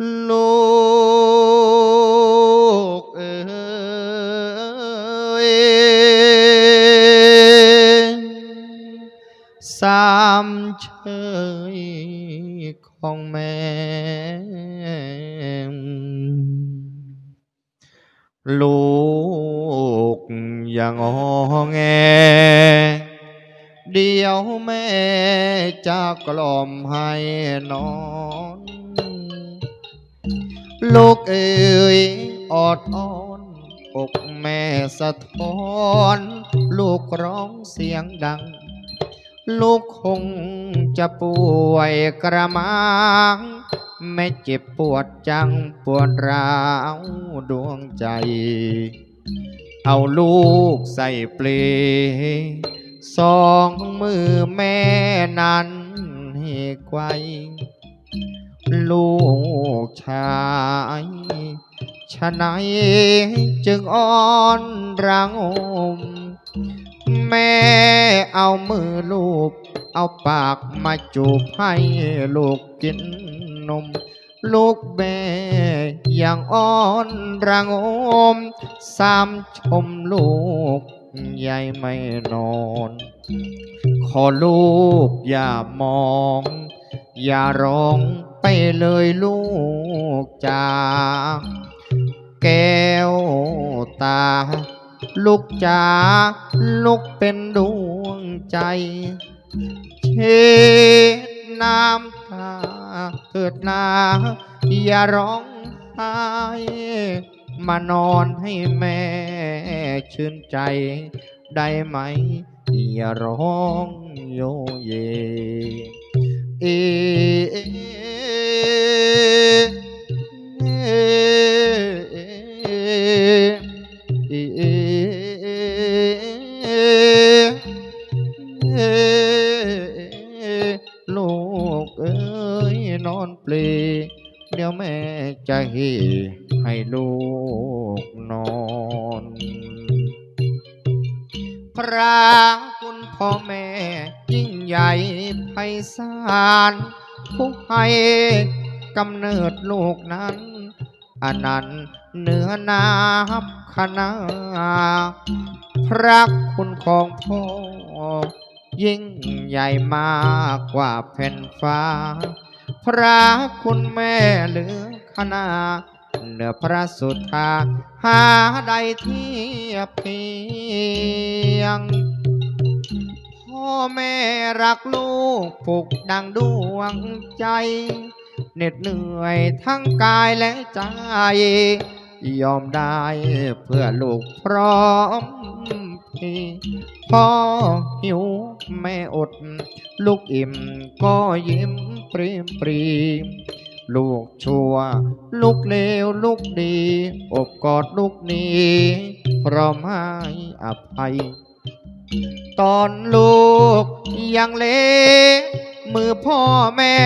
ลูกเอ๋ยสามเชยของแม่ลูกอย่างงอแง เดี๋ยวแม่จะกล่อมให้นอน ลูกเอ๋ยออดอ้อนอกแม่สะท้อน ลูกร้องเสียงดัง ลูกคงจะป่วยกระมังไม่เจ็บปวดจังปวดร้าวดวงใจ เอาลูกใส่เปลสองมือแม่นั้นให้ไกว ลูกชายชะไหนายจึงอ่อนรังอมแม่เอามือลูบเอาปากมาจูบให้ลูกกินนม ลูกแม่ยังอ่อนรังอมสามชมลูกใหญ่ไม่นอน ขอลูกอย่ามอง อย่าร้อง ไปเลยลูกจ๋าแก้วตา ลูกจ๋าลูกเป็นดวงใจเช็ดน้ำตาเถิดนาอย่าร้องไห้มานอนให้แม่ชื่นใจได้ไหม อย่าร้องโยเยเอ ยนอนเปลเดี๋ยวแม่จะเฮให้ลูกนอน พระคุณพ่อแม่ยิ่งใหญ่ไพศาลผู้ให้กำเนิดลูกนั้นอนันต์เหนือนาบคณาพระคุณของพ่อ ยิ่งใหญ่มากกว่าแผ่นฟ้า พระคุณแม่เหลือขนาเหนือพระสุธาหาใดเทียบเทียง พ่อแม่รักลูกผูกดังดวงใจ เหน็ดเหนื่อยทั้งกายและใจ ยอมได้เพื่อลูกพร้อมพี่พ่อหิว แม่อด ลูกอิ่มก็ยิ้มปรีมปรีมลูกชั่ว ลูกเลวลูกดี อบกอดลูกนี้พร้อมให้อภัย ตอนลูกยังเล็กมือพ่อแม่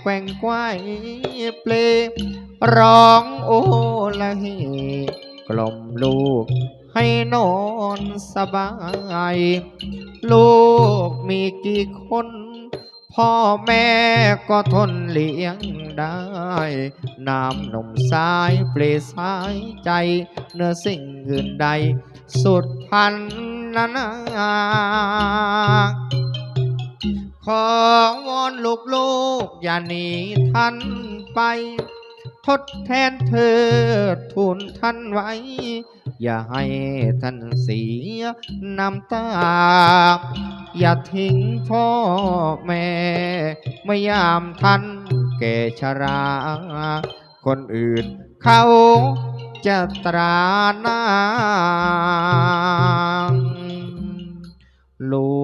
แกว่งไกวเปลร้องโอละเฮกล่อมลูก ให้นอนสบาย ลูกมีกี่คน พ่อแม่ก็ทนเลี้ยงได้ น้ำนมสายเปลสายใจ เนื้อสิ่งอื่นใด สุดพันนานาขอวอนลูกลูกอย่าหนีท่านไป ทดแทนเธอทูลท่านไว้ อย่าให้ท่านเสียน้ำตา อย่าทิ้งพ่อแม่เมื่อยามท่านแก่ชรา คนอื่นเขาจะตราหน้าลู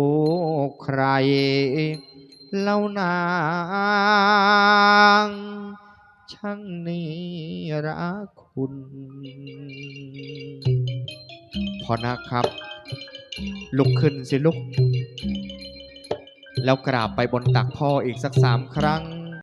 กใครเล่านางช่างนิรัก คุณ พอนะครับ ลุกขึ้นสิลุก แล้วกราบไปบนตักพ่ออีกสักสามครั้ง